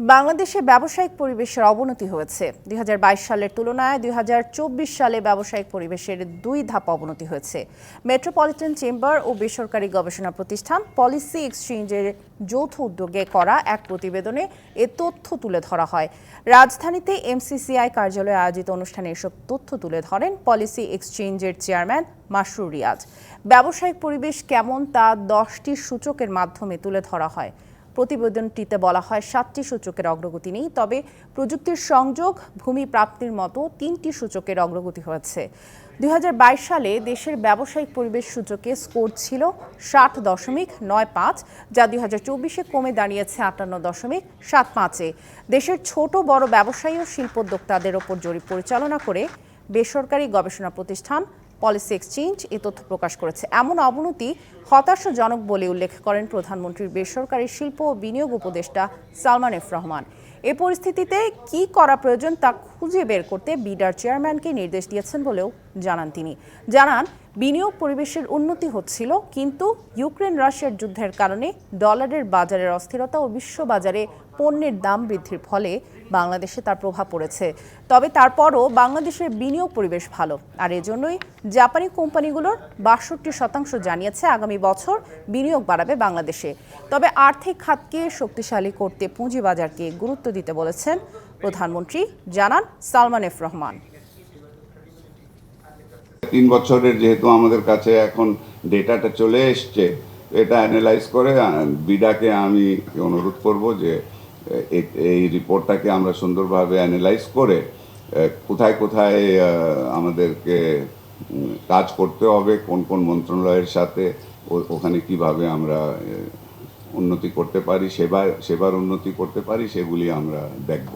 বাংলাদেশে ব্যবসায়িক পরিবেশের অবনতি হয়েছে। দুই হাজার বাইশ সালের তুলনায় দুই হাজার চব্বিশ সালে ব্যবসায়িক পরিবেশের দুই ধাপ অবনতি হয়েছে। মেট্রোপলিটন চেম্বার ও বেসরকারি গবেষণা প্রতিষ্ঠান পলিসি এক্সচেঞ্জের যৌথ উদ্যোগে করা এক প্রতিবেদনে এ তথ্য তুলে ধরা হয়। রাজধানীতে এমসিসিআই কার্যালয়ে আয়োজিত অনুষ্ঠানে এসব তথ্য তুলে ধরেন পলিসি এক্সচেঞ্জের চেয়ারম্যান মাসরুর রিয়াজ। ব্যবসায়িক পরিবেশ কেমন তা দশটি সূচকের মাধ্যমে তুলে ধরা হয়। প্রতিবেদনটিতে বলা হয়, সাতটি সূচকের অগ্রগতি নেই। তবে প্রযুক্তির সংযোগ, ভূমি প্রাপ্তির মতো তিনটি সূচকের অগ্রগতি হয়েছে। দুই হাজার বাইশ সালে দেশের ব্যবসায়িক পরিবেশ সূচকে স্কোর ছিল ষাট দশমিক নয় পাঁচ, যা দুই হাজার চব্বিশে কমে দাঁড়িয়েছে আটান্ন দশমিক সাত পাঁচে দেশের ছোট, বড় ব্যবসায়ী ও শিল্পোদ্যোক্তাদের ওপর জরিপ পরিচালনা করে বেসরকারি গবেষণা প্রতিষ্ঠান পলিসি এক্সচেঞ্জ এ তথ্য প্রকাশ করেছে। এমন অবনতি হতাশাজনক বলে উল্লেখ করেন প্রধানমন্ত্রীর বেসরকারি শিল্প ও বিনিয়োগ উপদেষ্টা সালমান এফ রহমান। এ পরিস্থিতিতে কি করা প্রয়োজন তা খুঁজে বের করতে বিডার চেয়ারম্যানকে নির্দেশ দিয়েছেন বলেও জানান তিনি। জানান, বিনিয়োগ পরিবেশের উন্নতি হচ্ছিল, কিন্তু ইউক্রেন রাশিয়ার যুদ্ধের কারণে ডলারের বাজারের অস্থিরতা ও বিশ্ববাজারে পণ্যের দাম বৃদ্ধির ফলে বাংলাদেশে তার প্রভাব পড়েছে। তবে তারপরও বাংলাদেশের বিনিয়োগ পরিবেশ ভালো। আর এজন্যই জাপানি কোম্পানিগুলোর বাষট্টি শতাংশ জানিয়েছে আগামী বছর বিনিয়োগ বাড়াবে বাংলাদেশে। তবে আর্থিক খাতকে শক্তিশালী করতে পুঁজিবাজারকে গুরুত্ব দিতে বলেছেন প্রধানমন্ত্রী। জানান সালমান এফ রহমান। তিন বছরের যেহেতু আমাদের কাছে এখন ডেটাটা চলে এসছে, এটা অ্যানালাইজ করে বিডাকে আমি অনুরোধ করব যে এই রিপোর্টটাকে আমরা সুন্দরভাবে অ্যানালাইজ করে কোথায় কোথায় আমাদেরকে কাজ করতে হবে, কোন কোন মন্ত্রণালয়ের সাথে ওখানে কীভাবে আমরা উন্নতি করতে পারি সেবা সেবার উন্নতি করতে পারি সেগুলি আমরা দেখব।